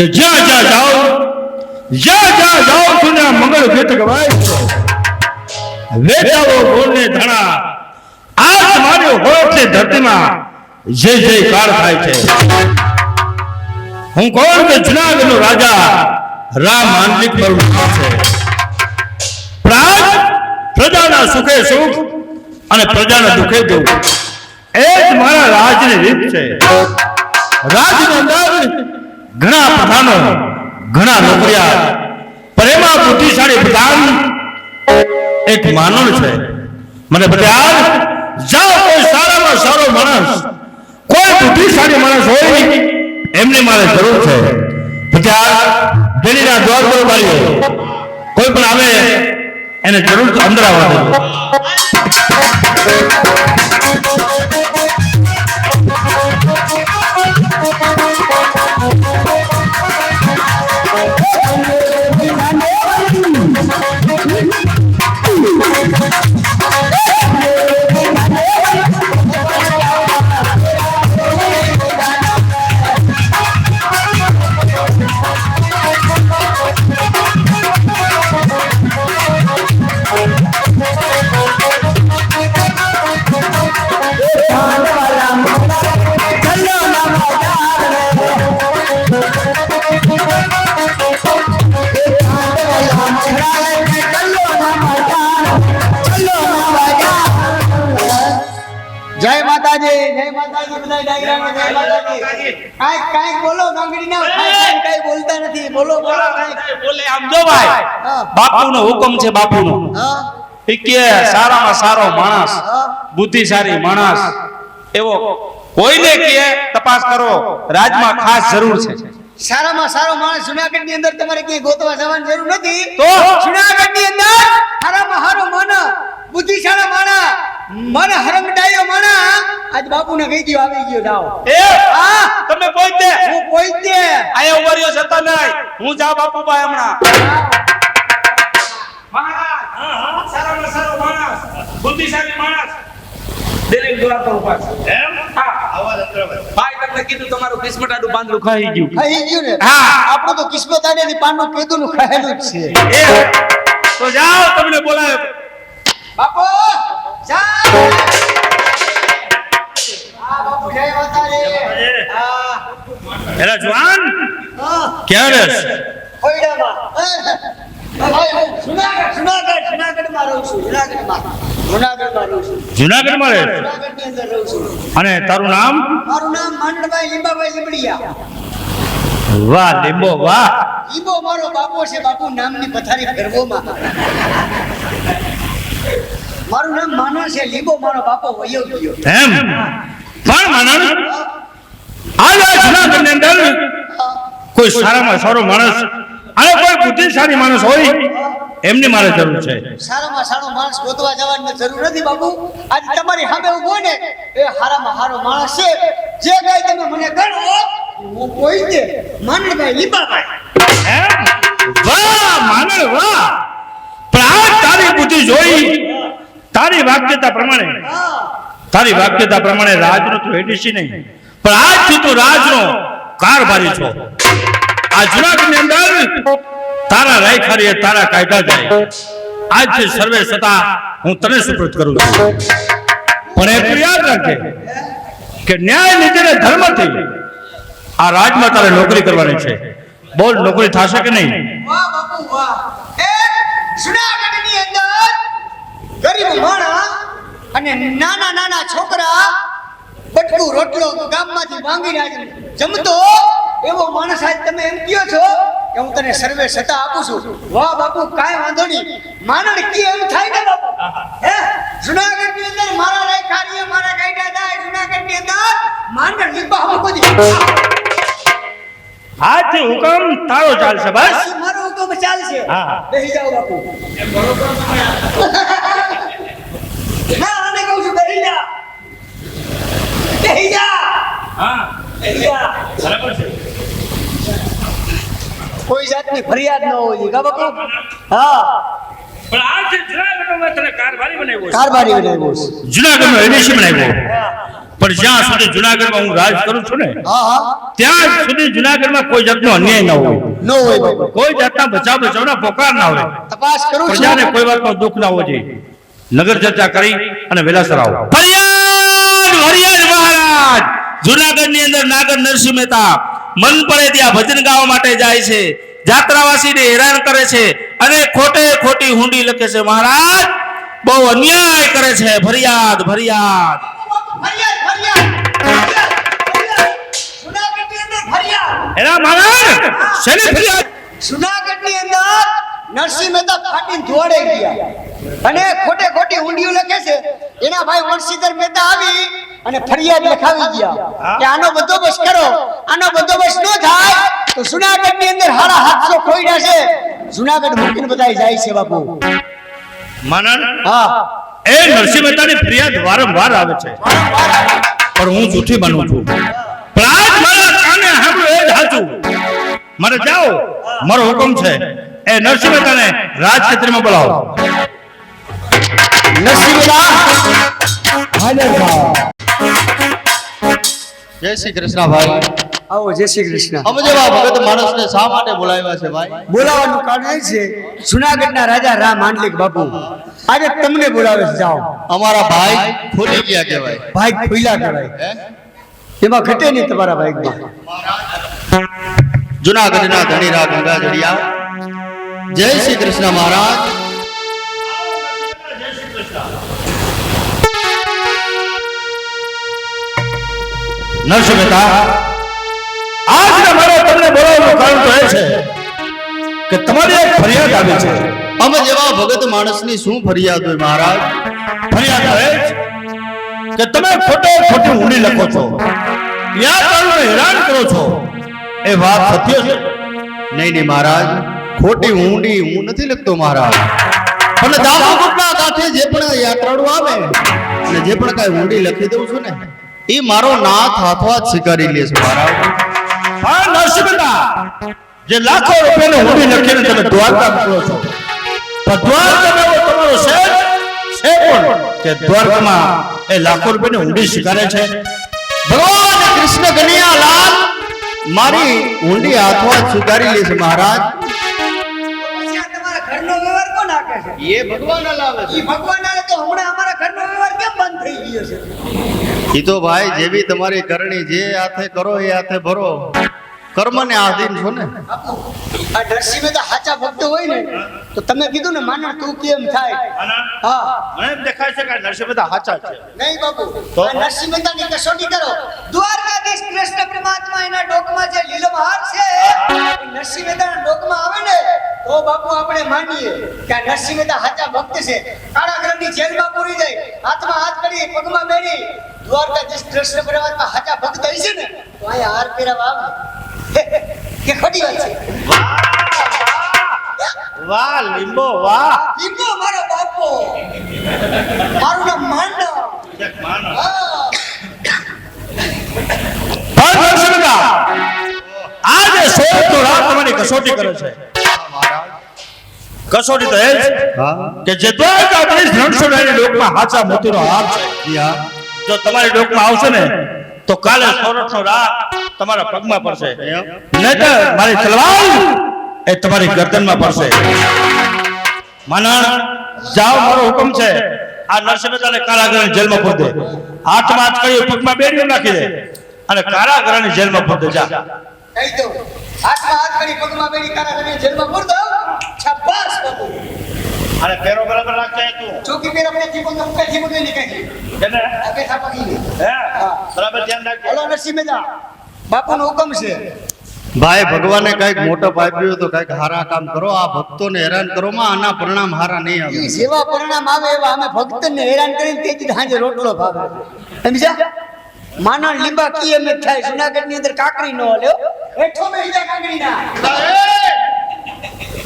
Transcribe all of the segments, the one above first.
કે જ્યાં જ્યાં જાઓ, જ્યાં જ્યાં જાઓ છું ત્યાં મંગળ વેત ગવાય છે. વેચાવો બોલને ધણા. આ તમારી છે ધરતીમાં જય જયકાર થાય છે. હું કોણ કે જુનાગઢનો રાજા રામ માંડલિક પર છે. પ્રાજ પ્રજાના સુખે સુખ અને પ્રજાના દુઃખે દુઃખ. એ જ મારા રાજની રીત છે. રાજની અંદર ઘણા પ્રધાનો, ઘણા નોકરિયા પ્રેમા બુદ્ધિશાળી પ્રધાન એક માનવ છે. મને બધા જાઓ કોઈ સારામાં સારો માણસ, કોઈ બુદ્ધિશાળી માણસ હોય, એમની મારે જરૂર છે. બતાવ ડેલીના દ્વાર પર મારીએ કોઈ પણ આવે, એને જરૂર અંદર આવવા દેજો માતાજી કાંઈક કાંઈક બોલો ગાંગડી ના કાંઈ કાંઈ બોલતા નથી. બોલો બોલો કાંઈક બોલે આમ જો ભાઈ. બાપુનો હુકમ છે બાપુનો. હા. કે સારામાં સારો માણસ બુદ્ધિશાળી માણસ. એવો કોઈને કે તપાસ કરો રાજમાં ખાસ જરૂર છે. સારામાં સારો માણસ જુનાગઢની અંદર તમારે ક્યાંય ગોતવા જવાની જરૂર નથી. તો? જુનાગઢની અંદર સારામાં સારો માણસ બુદ્ધિશાળા માણસ મન હરમડાયો માણસ. આજ બાપુને કહી દો આવી ગયો જાઓ. એ હા? તમે પોઈતે હું કોઈ દે આયા ઊભા જતા નહીં. હું જા બાપુભાઈ હમણાં. મહારાજ સારામાં સારો માણસ બુદ્ધિશાળી માણસ દરેક એમ? હા. ભાઈ તમને કીધું તમારું કિસ્મત આડું પાંદડું ખાઈ ગયું. ખાઈ ગયું ને? હા. આપણો તો કિસ્મત આડે પાંદડું પેદું નું ખાયેલું જ છે. એ. તો જાઓ તમને બોલાય બાપુ જા એલા જવાન? ક્યાં રહેશ જુનાગઢમાં રહું અને તારું નામ? મારું નામ માંડભાઈ લીંબાભાઈ લીંબડિયા. વાહ લીંબો વાહ. લીંબો મારો બાપો છે બાપુ નામની પથારી ગરબોમાં મારું નામ માનો છે લીંબો મારો બાપો વયો ગયો. એમ? પણ માનણ આજ જુનાગઢની અંદર કોઈ સારામાં સારો માણસ અને કોઈ બુદ્ધિશાળી માણસ હોય એમની મારે જરૂર છે. સારામાં સારો માણસ ગોતવા જવાની જરૂર નથી બાપુ. આજ તમારી સામે ઊભો ને એ હારામાં હારો માણસ છે. જે કઈ તમે મને ગણો હું કોઈ દે માંડભાઈ લીબાભાઈ. હે? વાહ માનડ વાહ. પણ આ તારી બુદ્ધિ જોઈ તારી વાક્યતા પ્રમાણે હા. તારી વાક્યતા પ્રમાણે રાજનો તો હેડીશી નહીં. પણ આજથી તું રાજનો કારભારી છો. આ જુનાગઢની અંદર તારા રાયખારીએ તારા કાયદા જાય. આજથી સર્વે સતા હું તને સુપ્રત કરું છું. પણ એટલું યાદ રાખજે કે ન્યાય નીતિ ને ધર્મથી આ રાજમાં તારે નોકરી કરવાની છે. બોલ, નોકરી થશે કે નહીં? વાહ, બાપુ, વાહ. એ જુનાગઢની અંદર ગરીબ માણા અને નાના નાના છોકરા બટકું રોટલો ગામમાંથી માંગી રહ્યા છે. જમતો એવો માણસ આજ તમે એમ કહો છો કે હું તને સર્વે સત્તા આપું છું. વાહ બાપુ કાંઈ વાંધો નહીં. માનણ કી એમ થાય ને બાપુ? હે? જુનાગઢની અંદર મારા રાય કાર્ય મારા કાયદા થાય જુનાગઢની અંદર માંડણ લીબા હમ બધી આજથી હુકમ તારો ચાલશે બસ. મારો હુકમ ચાલશે. હા. બેસી જાઓ બાપુ. ના આને કહું છું બેસી જા. બેસી જા. હા. બેસી જા. બરાબર છે. કોઈ જાતની ફરિયાદ ન હોવી કા બાપુ? હા. પણ આજથી જુનાગઢમાં તને કારભારી બનાવ્યો કારભારી બનાવ્યો જુનાગઢનો એડીસી બનાવ્યો. પણ જ્યાં સુધી જુનાગઢમાં હું રાજ કરું છું ને હા હા. ત્યાં સુધી જુનાગઢમાં કોઈ જાતનો અન્યાય ન હોય. ન હોય કોઈ જાતના બચાવ બચાવના પોકાર ના હોય. તપાસ કરું પ્રજાને કોઈ વાતનો દુઃખ ના હોવો જોઈએ. નગર ચર્ચા કરી અને વેલાસર આવો ફરિયાદ ફરિયાદ મહારાજ! જુનાગઢની અંદર નાગર નરસિંહ મહેતા મન પડે ત્યાં ભજન ગાવા માટે જાય છે. જાત્રાવાસીને હેરાન કરે છે અને ખોટે ખોટી હુંડી લખે છે મહારાજ. બહુ અન્યાય કરે છે. ફરિયાદ ફરિયાદ. એના મહારાજ શેની ફરિયાદ? જુનાગઢની અંદર નરસિંહ મહેતા ફાટીને ધોડે ગયા. અને ખોટે ખોટી ઊંડિયું લખે છે એના ભાઈ વંશીધર મહેતા આવી અને ફરિયાદ લખાવી ગયા. કે આનો બંદોબસ્ત કરો. આનો બંદોબસ્ત ન થાય તો જુનાગઢની અંદર હારા હાથસો ખોઈડા છે જુનાગઢ મૂકીને બધા જાય છે બાપુ. માનન? હા. એ નરસિંહ મહેતાની ફરિયાદ વારંવાર આવે છે. પણ હું જૂઠી બનું છું. પણ આજ મારા કાને સાંભળ્યું એ જ સાચું મારે જાઓ. મારો હુકમ છે. એ નરસિંહ મહેતાને રાજક્ષેત્રમાં બોલાવો. નરસિંહ મહેતા હાજર થાઓ જય શ્રી કૃષ્ણ ભાઈ. આવો જય શ્રી કૃષ્ણ. અમે જેવા ભગત માણસને શા માટે બોલાવ્યા છે ભાઈ? બોલાવવાનું કારણ એ છે જુનાગઢના રાજા રામ માંડલિક બાપુ આજે તમને બોલાવે છે જાઓ. અમારા ભાઈ ખોલી ગયા કહેવાય. ભાઈ ખુલ્લા કહેવાય. એમાં ઘટે નહીં તમારા ભાઈમાં. જુનાગઢના ધણીરા ગંગાજળિયા જય શ્રી કૃષ્ણ મહારાજ. નરસિંહ મહેતા આજના મારે તમને બોલાવવાનું કારણ તો એ છે કે તમારી એક ફરિયાદ આવી છે. અમે જેવા ભગત માણસની શું ફરિયાદ હોય મહારાજ? ફરિયાદ આવે કે તમે ખોટે ખોટી ઊંડી લખો છો. યાત્રાળુઓને હેરાન કરો છો. એ વાત સત્ય છે? નહીં નહીં મહારાજ. ખોટી ઊંડી હું નથી લખતો મહારાજ. પણ દામોગઢના કાંઠે જે પણ યાત્રાળુ આવે અને જે પણ કાંઈ ઊંડી લખી દઉં છું ને એ મારો નાથ હાથવા જ સ્વીકારી લે છે મહારાજ. હા નરસિંહ જે લાખો રૂપિયાની ઊંડી લખીને તમે દ્વારકા મોકલો છો. તો દ્વારકામાં એવો તમારો શેઠ છે કોણ? કે દ્વારકામાં એ લાખો રૂપિયાની ઊંડી સ્વીકારે છે? ભગવાન કૃષ્ણ કનૈયા લાલ મારી ઊંડી હાથમાં સુધારી લેશે મહારાજ. તમારા ઘરનો વ્યવહાર કોણ આપે એ ભગવાન લાવે ભગવાન આવે તો હમણાં અમારા ઘરનો વ્યવહાર કેમ બંધ થઈ ગયો છે? એ તો ભાઈ જેવી તમારી કરણી જે હાથે કરો એ હાથે ભરો. કર્મને આધીન છો ને? આ નરસિંહ મહેતા સાચા ભક્ત હોય ને. તો તમે કીધું ને માનવ તું કેમ થાય? હા. મને એમ દેખાય છે કે નરસિંહ મહેતા સાચા છે. નહીં બાપુ તો? નરસિંહ મહેતાની કસોટી કરો. દ્વારકાધીશ કૃષ્ણ પરમાત્મા એના ડોકમાં જે લીલો હાર છે નરસિંહ નરસિંહ મહેતાના ડોકમાં આવે ને તો બાપુ આપણે માનીએ કે આ નરસિંહ મહેતા સાચા ભક્ત છે. કારાગૃહની જેલમાં પૂરી જાય હાથમાં હાથ કરી પગમાં મેળી. દ્વારકાધીશ કૃષ્ણ પરમાત્મા સાચા ભક્ત થઈ છે ને તો અહીંયા હાર પહેરાવા આવે. કે ખોટી વાત છે? વાહ લીંબો વાહ. લીંબો મારો બાપો. મારું નામ મહેતા આજે સોળ તો રાત તમારી કસોટી કરે છે. કસોટી તો એ કે જે રણછોડરાયની ડોકમાં હાચા મોતીનો હાર છે. જો તમારી લોકમાં આવશે ને તો કાલે સોરઠનો રાત તમારા પગમાં પડશે. નહીતર મારી તલવાર એ તમારી ગરદનમાં પડશે. માનણ જાઓ મારો હુકમ છે. આ નરસિંહ કારાગરની જેલમાં પૂર દે. હાથમાં હાથ કરી પગમાં બેડી નાખી દે. અને કારાગરની જેલમાં પૂર દે. જા. કહી દઉં. હાથમાં હાથ કરી પગમાં બેડી કારાગરની જેલમાં પૂર દઉં. છબ્બાસ બાપુ. અને પેરો બરાબર હે તું. ચોકી પેર આપણે જીવન તો મુકે જીવન નહીં કહી એને આ બેઠા પકી લે હે? બરાબર ધ્યાન રાખજે. હેલો નરસિંહ મહેતા બાપુનો હુકમ છે. ભાઈ ભગવાને કંઈક મોટો આપ્યું તો કંઈક હારા કામ કરો. આ ભક્તોને હેરાન કરો. માં આના પરિણામ હારા નહીં આવે. જેવા પરિણામ આવે એવા અમે ભક્તને હેરાન કરીને તેથી સાંજે રોટલો ભાવે. સમજ્યા માનણ લીંબા કી અમે થાય જુનાગઢની અંદર કાકડી નો હલ્યો હેઠો જા કાકડી ના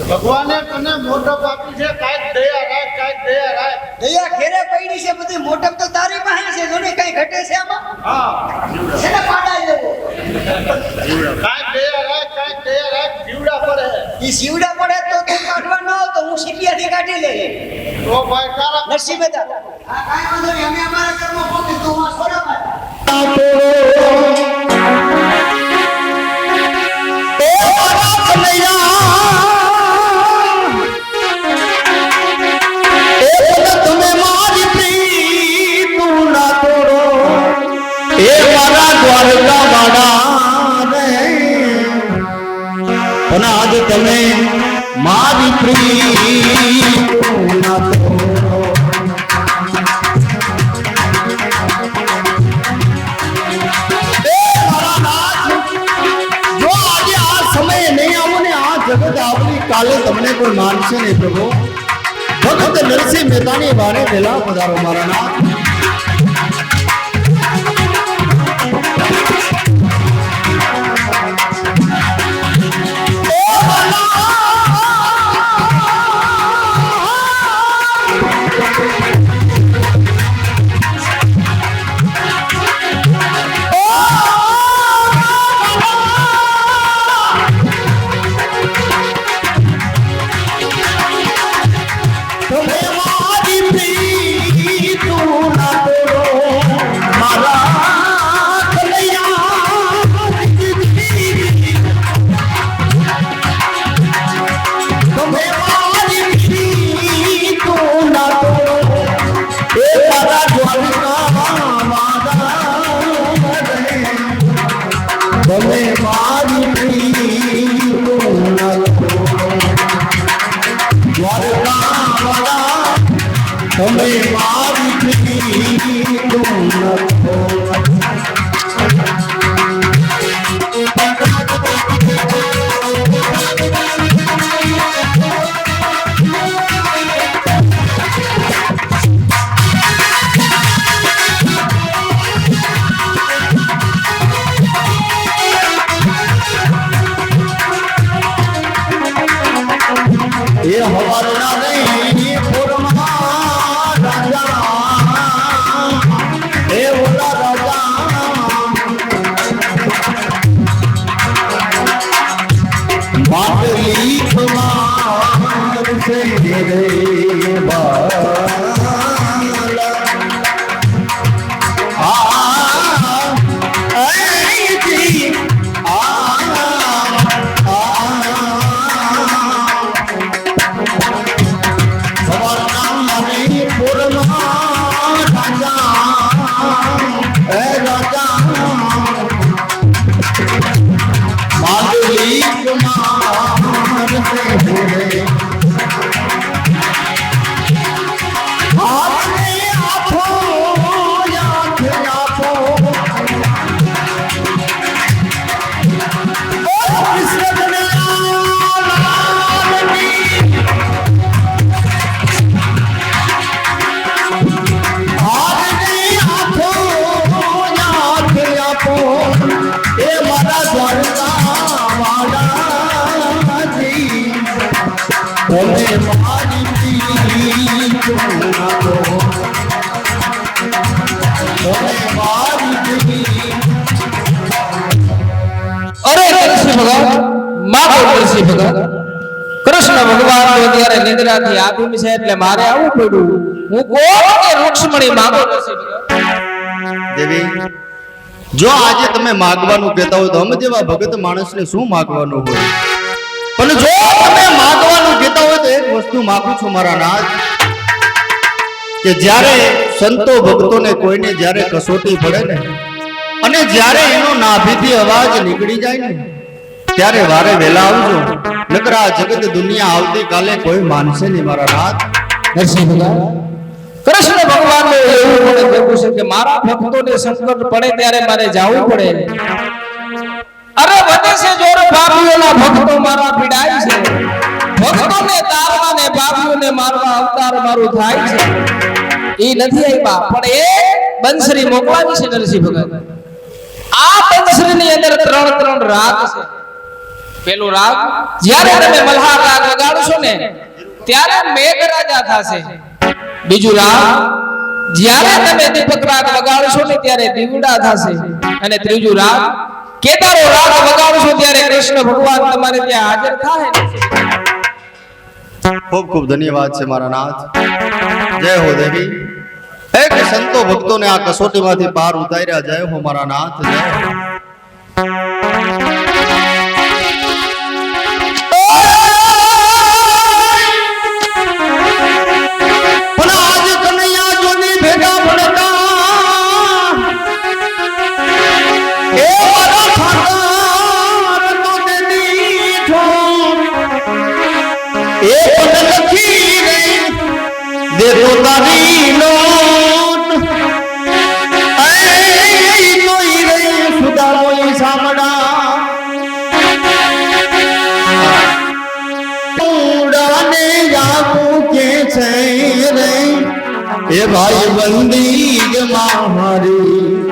ભગવાને તને મોટપ આપ્યું છે કાંઈક દયા રાખ કાંઈક દયા રાખ. દયા ખેરે પડી છે બધી મોટપ તો તારી પાસે છે જોને કઈ ઘટે છે આમાં? છે ને પાડા જેવો કંઈક દયા રાખ કંઈક દયા રાખ જીવડા પડે. ઈ શિવડા પડે તો તું કાઢવા ન તો હું સીપિયાથી કાઢી લઈ તો ભાઈ તારા નરસિંહ મહેતા આ કાંઈ વાંધો નહીં અમે અમારા કર્મ તું મારા દ્વારકા વાળા પણ આજ તમે મારી પ્રીતું. ના કાલે તમને કોઈ માનશે નહીં પ્રભુ. ભગત નરસિંહ મહેતાની વારે પહેલા પધારો મારા નાથ. નરસિંહ કૃષ્ણ ભગવાન તો ત્યારે નિંદ્રાથી આધીન છે એટલે મારે આવું પડ્યું. હું કોણ કે રૂક્ષ્મણી માંગો દેવી જો આજે તમે માગવાનું કહેતા હોય તો અમે જેવા ભગત માણસને શું માગવાનું હોય? પણ જો તમે માગવાનું કહેતા હોય તો એક વસ્તુ માગું છું મારા નાથ કે જ્યારે સંતો ભક્તોને કોઈને જ્યારે કસોટી પડે ને અને જ્યારે એનો નાભીથી અવાજ નીકળી જાય ને ત્યારે વારે વેલા આવજો. નકર આ જગત દુનિયા આવતી કાલે કોઈ માનશે નહીં મારા રાત નરસિંહ ભગવાન કૃષ્ણ ભગવાન એવું મને કહેવું છે કે મારા ભક્તોને સંકટ પડે ત્યારે મારે જવું પડે. અરે વધે છે જોર પાપીઓના ભક્તો મારા પીડાય છે. ભક્તોને તારવા ને પાપીઓને મારવા અવતાર મારું થાય છે. એ નથી આવ્યા પણ એ બંસરી મોકલાવી છે નરસિંહ ભગવાન આ બંસરી ની અંદર ત્રણ ત્રણ રાત છે. પેલું રાગ? જ્યારે તમે મલ્હાર રાગ વગાડશો ને, ત્યારે મેઘરાજા થશે. બીજું રાગ? જ્યારે તમે દીપક રાગ વગાડશો ને, ત્યારે દીવડા થશે. અને ત્રીજું રાગ? કેદારો રાગ વગાડશો ત્યારે કૃષ્ણ ભગવાન તમારે ત્યાં હાજર થાય ખૂબ ખૂબ ધન્યવાદ છે મારા નાથ. જય હો દેવી. હે સંતો ભક્તોને આ કસોટીમાંથી પાર ઉતાર્યા. જાય હો મારા નાથ, જય એ ભાઈ બંદી મારી.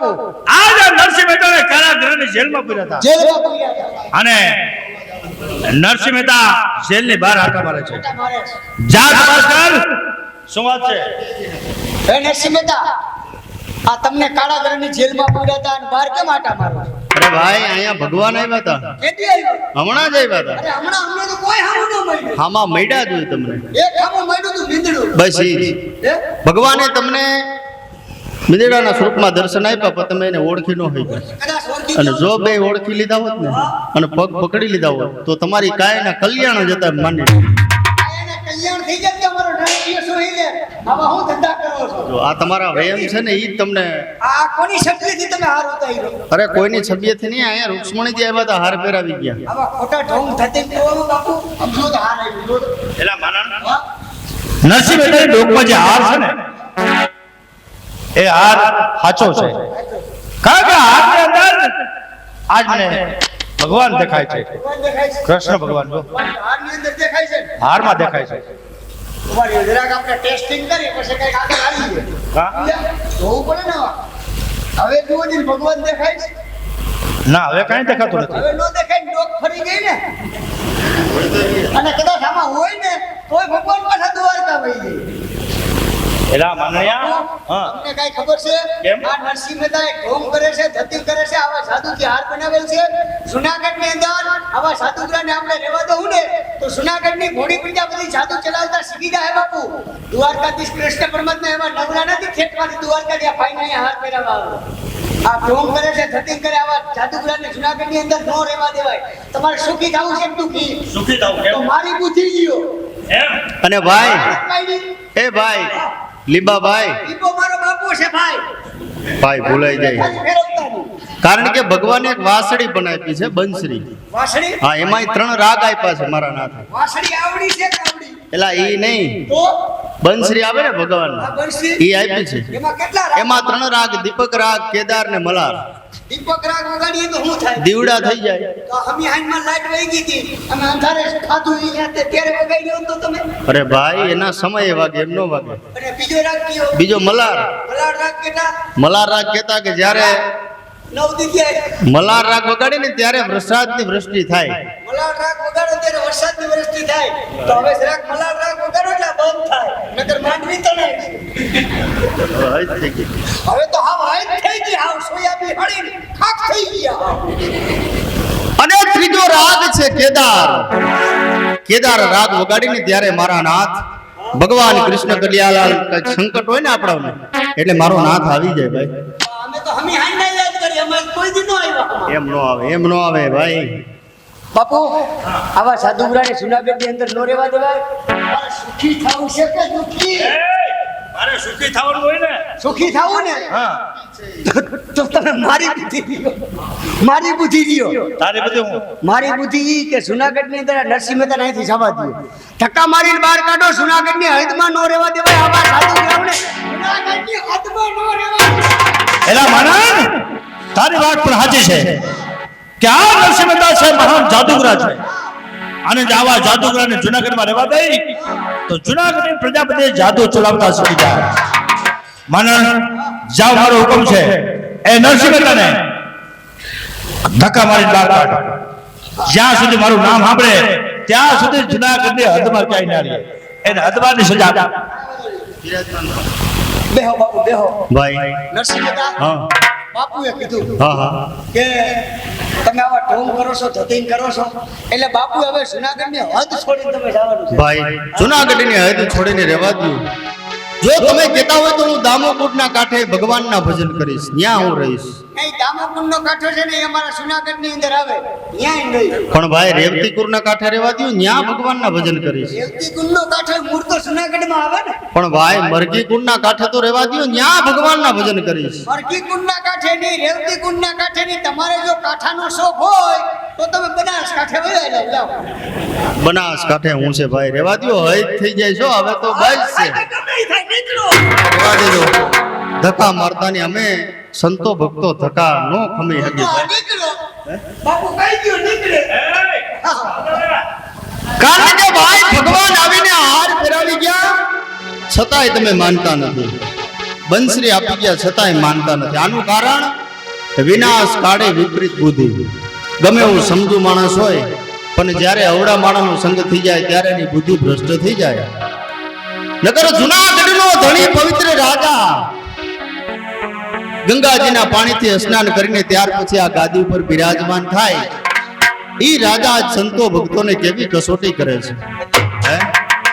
બાપુ આજ નરસિંહ મહેતાને કારાગૃહની જેલમાં પૂર્યા હતા. જેલમાં અને નરસિંહ મહેતા જેલની બહાર આટા મારે છે. જા શું વાત છે? હે નરસિંહ મહેતા આ તમને કાળાગરની જેલમાં પૂર્યા હતા અને બહાર કેમ આટા મારો અરે ભાઈ અહીંયા ભગવાન આવ્યા હતા. કેદી આવ્યો? હમણાં જ આવ્યા હતા. અરે હમણાં અમને તો કોઈ હામું ન મળ્યું. જ તમને. એક હામું મળ્યું તું બસ ભગવાને તમને મિંદડાના સ્વરૂપમાં દર્શન આપ્યા પણ તમે એને ઓળખી ન હોય અને જો બે ઓળખી લીધા હોત ને અને પગ પકડી લીધા હોત તો તમારી કાયના કલ્યાણ જતા માની આ એને કલ્યાણ થઈ જાય કે અમારો નાણાકીય સોહી લે આમાં હું ધંધા કરો છો? જો આ તમારા વયમ છે ને એ જ તમને અરે કોઈની છબીએથી નહીં અહીંયા રૂક્ષ્મણીજી આવ્યા હતા હાર પહેરાવી ગયા. જો? નરસિંહ ડોકમાં જે હાર છે ને એ હાર સાચો છે. કારણ કે હારની અંદર આજને ભગવાન દેખાય છે. કૃષ્ણ ભગવાન હારમાં દેખાય છે. જરાક આપણે ટેસ્ટિંગ હવે. જુઓ ને ભગવાન દેખાય છે ના હવે કાંઈ દેખાતું નથી. હવે નો દેખાય ડોક ફરી ગઈ અને કદાચ આમાં હોય ને, તોય ભગવાન પાછા દ્વારકા વહી એલા માનણિયા તમને કઈ ખબર છે? કેમ? આ નરસિંહ મહેતા એક ઢોંગ કરે છે ધતિંગ કરે છે આવા સાધુથી હાર બનાવેલ છે. જુનાગઢની અંદર આવા સાધુગ્રાને આપણે રહેવા દઉં ને તો જુનાગઢની ઘોડી પીંડા બધી સાધુ ચલાવતા શીખી જાય બાપુ. દ્વારકાધીશ કૃષ્ણ પરમાત્મા એવા નવરા નથી ખેતમાંથી દ્વારકાધીશ આ ભાઈને અહીંયા હાર પહેરાવા આવે. આ ઢોંગ કરે છે ધતિંગ કરે આવા જાદુગ્રાને જુનાગઢની અંદર નો રહેવા દેવાય. તમારે સુખી થવું છે કે? દુખી સુખી થાવ તો મારી બુદ્ધિ ગયો અને ભાઈ એ ભાઈ લીબાભાઈ. દીપો મારો બાપુ છે ભાઈ. ભાઈ ભૂલાઈ જાય. કારણ કે ભગવાને એક વાસળી પણ આપી છે બંસરી. વાસળી? હા એમાંય ત્રણ રાગ આપ્યા છે મારા નાથે. વાસળી આવડી છે કે આવડી? એલા ઈ નહીં. બંશ્રી આવે ને આ ભગવાન બંસરી. ઈ આપી છે. એમાં કેટલા રાગ એમાં ત્રણ રાગ દીપક રાગ કેદાર ને મલાર. દીપક રાગ વગાડીએ તો શું થાય? દીવડા થઈ જાય. તો હમી હાઈમાં લાઈટ વહી ગઈ હતી. અને અંધારે ખાધું ઈ યાતે ત્યારે વગાડ્યો તો તમે? અરે ભાઈ એના સમયે વાગે એમ નો વાગે. અને બીજો રાગ કયો? બીજો મલાર. મલાર રાગ કેતા મલાર રાગ કહેતા કે જ્યારે મલાર રાગ વગાડે ને ત્યારે વરસાદની વૃષ્ટિ થાય. મલાર રાગ વગાડો વરસાદની વરસતી થાય તો હવે જરાક મલાર રાખ વગાડો એટલે બંધ થાય. નકર માંડવી તો નહીં. હવે તો હાવ હાઈ થઈ ગઈ હાવ સોયાબી હળી ખાક થઈ ગયા. અને ત્રીજો રાગ છે કેદાર. કેદાર રાગ વગાડીને ત્યારે મારા નાથ ભગવાન કૃષ્ણ કડિયાલાલ સંકટ હોય ને આપણાને એટલે મારો નાથ આવી જાય ભાઈ. અમે તો હમી હાઈના યાદ કરી અમારે કોઈ દી નો આવ્યા. એમ નો આવે એમ નો આવે ભાઈ. બાપુ આવા સાધુગ્રાને સુનાબેનની અંદર નો રહેવા દેવાય? સુખી થવું છે કે દુખી? મારે સુખી થવાનું હોય ને. સુખી થવું ને? હા. તો તમે મારી બુદ્ધિ મારી બુદ્ધિ દિયો. તારે બધું મારી બુદ્ધિ ઈ કે જુનાગઢની અંદર નરસિંહ મહેતા અહીંથી જવા દો ધક્કા મારીને બહાર કાઢો જુનાગઢની હદમાં નો રહેવા દેવાય આવા સાધુગ્રામને જુનાગઢની હદમાં નો રેવા એલા માણસ તારી વાત પણ સાચી છે. કે આ નરસિંહ મહેતા છે મહાન જાદુગરા છે અને આવા જાદુગરાને જુનાગઢમાં રહેવા દઈ તો જુનાગઢની પ્રજાપતિ જાદુ ચલાવતા શીખી જાય જાવ મારો હુકમ છે એ નરસિંહ મહેતાને ધક્કા મારીને બહાર કાઢ જ્યાં સુધી મારું નામ સાંભળે ત્યાં સુધી જુનાગઢની હદમાં ક્યાંય ના રહે। એને હદમાની સજા આપ. બેહો બાપુ બેહો. ભાઈ. નરસિંહ મહેતા હા. બાપુએ કીધું હા હા. કે તમે આવા ઢોંગ કરો છો ધતિંગ કરો છો. એટલે બાપુ હવે જુનાગઢની હદ છોડીને તમે જવાનું છે. ભાઈ જુનાગઢની હદ છોડીને રહેવા દો. જો તમે કહેતા હોય તો હું દામોકૂટના કાંઠે ભગવાનના ભજન કરીશ. ત્યાં હું રહીશ. નહીં દામોકુંડ નો કાંઠો છે ને એ અમારા જુનાગઢ અંદર આવે. ન્યાય નહીં. પણ ભાઈ રેવતીકુરના કાંઠે રહેવા દો ત્યાં ભગવાનના ભજન કરીશ રેવતી કુંડ નો માં આવે પણ ભાઈ મરઘી કુંડના કાંઠે તો રહેવા દો ત્યાં ભગવાનના ભજન કરીશ મરઘી કુંડ ના કાંઠે નહીં રેવતી કુંડ ના કાંઠે નહીં. તમારે જો કાંઠાનો શોખ હોય તો તમે બનાસ કાંઠે જાઓ બનાસ કાંઠે હું છે ભાઈ રહેવા દો હૈ થઈ જાય છો હવે તો બસ છે. દેજો. ધક્કા મારતાની અમે સંતો ભક્તો થતા નો ખમી હકી બાપુ કઈ ગયો? નીકળે. કારણ કે ભાઈ ભગવાન આવીને હાર ફેરાવી ગયા છતાંય તમે માનતા નથી. બંસરી આપી ગયા છતાંય માનતા નથી. આનું કારણ? વિનાશ કાળે વિપરીત બુદ્ધિ. ગમે એવું સમજુ માણસ હોય પણ જ્યારે અવડા માણસનો સંગ થઈ જાય ત્યારે એની બુદ્ધિ ભ્રષ્ટ થઈ જાય. નકર જુનાગઢનો ધણી પવિત્ર રાજા ગંગાજીના પાણીથી સ્નાન કરીને ત્યાર પછી આ ગાદી ઉપર બિરાજમાન થાય. એ રાજા સંતો ભક્તોને કેવી કસોટી કરે છે. હે?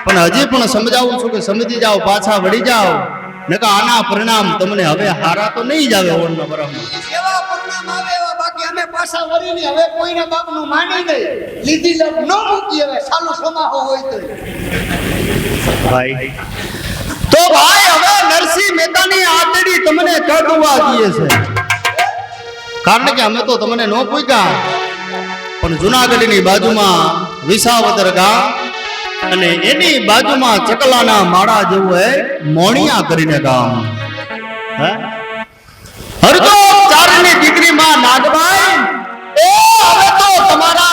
પણ હજી પણ સમજાવું છું કે સમજી જાઓ પાછા વળી જાઓ. નકા આના પરિણામ તમને હવે હારા તો નહીં જ આવે ઓળના બરાબર. એવા પરિણામ આવે એવા બાકી અમે પાછા વળીને હવે કોઈના બાપનું માની નહીં. લીધી લપ ન મૂકી હવે સાલું સમાહો હોય તો. ભાઈ તો ભાઈ, હવે નરસિંહ મહેતાની આદડી તમને કડવા દઈએ છે. કારણ કે અમે તો તમને ન પૂછ્યા, પણ જુનાગઢની બાજુમાં વિસાવદર ગામ અને એની બાજુમાં ચકલાના માળા જેવું હે મોણિયા કરીને ગામ. હે? હરદો ચારની દીકરીમાં નાગભાઈ, એ હવે તો તમારા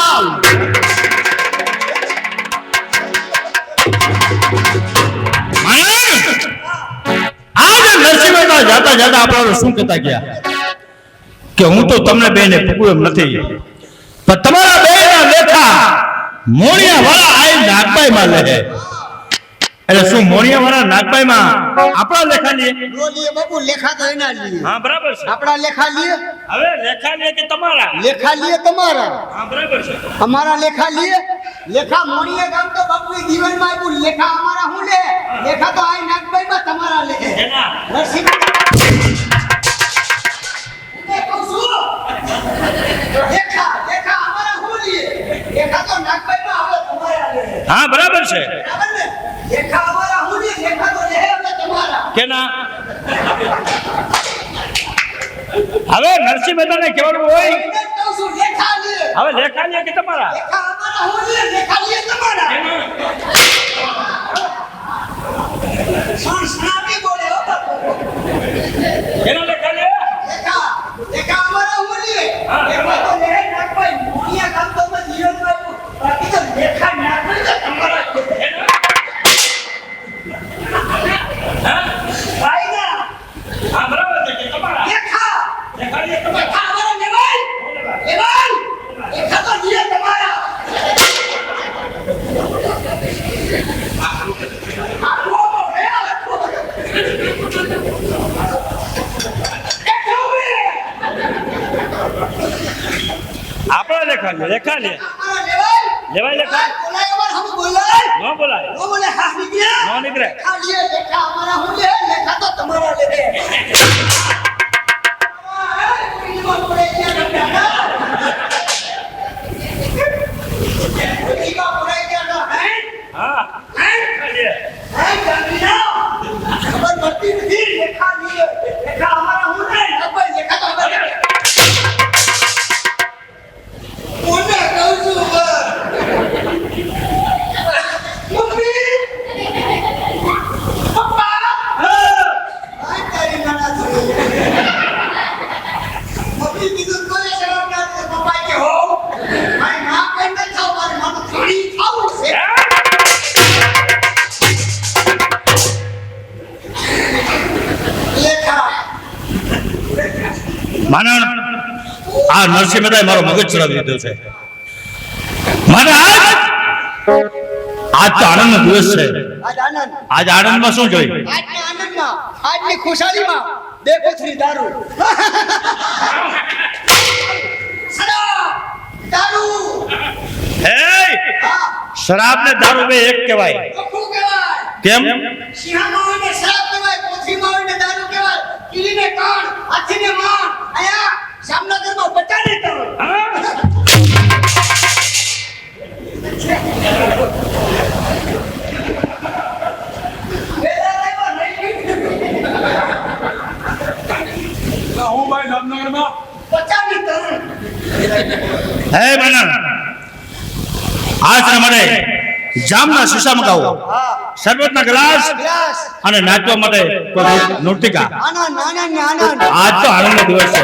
જાતા જાતા આપણા શું કહેતા ગયા? કે હું તો તમને બેને પૂકું એમ નથી. પણ તમારા બેના લેખા મોણિયા વાળા આય નાગબાઈ માં લે એટલે શું મોણિયા વાળા નાગબાઈ માં આપણા લેખા લઈએ નો લીએ બાપુ લેખા તો એના લીએ હા બરાબર છે. આપણા લેખા લીએ હવે લેખા લે કે તમારા? લેખા લીએ તમારા. હા બરાબર છે. અમારા લેખા લીએ લેખા મોણીએ ગામ તો બાપુ જીવનમાં આપ્યું. લેખા અમારા હું લે? લેખા તો આ નાગભાઈ માં તમારા લે. એના. મેં કહું છું. લેખા હા બરાબર છે. કે ના? હવે તમારા. કેના? હવે નરસિંહ મહેતાને કહેવાનું હોય. હવે લેખા લે કે તમારા? એના લેખા લે લેખા લેખા અમારા હું લીએ લેખા તો લે નાગભાઈ મોણિયા ગામ તો અમે જીવનમાં આવ્યું બાકી તો લેવાય લેખા? બોલાય અમારા હમ બોલાય? નો બોલાય. નો બોલે હા નીકળે નો નીકળે. ખાલી લેખા અમારા હું લે લેખા તો તમારા લે. નરસિંહ મહેતાએ મારો મગજ ચડાવી દીધો છે. મહારાજ! આજ તો આનંદનો દિવસ છે. આજ આનંદ. આજ આનંદમાં શું જોઈ આજના આનંદમાં આજની ખુશાલીમાં બે કોથળી દારૂ. શરાબ ને દારૂ બે એક કહેવાય. કેમ? સિંહામાં ને શરાબ કહેવાય હોય ને દારૂ કહેવાય. કીડીને કાન હાથીને માન આયા જામનગરમાં બચાને કરો હું? ભાઈ જામનગરમાં? બચાને તરણ હે માનણ આજ માટે જામના શીશા મગાવો. શરબતના ગ્લાસ અને નાચવા માટે કોઈ નૃતિકા આજ તો આનંદનો દિવસ છે.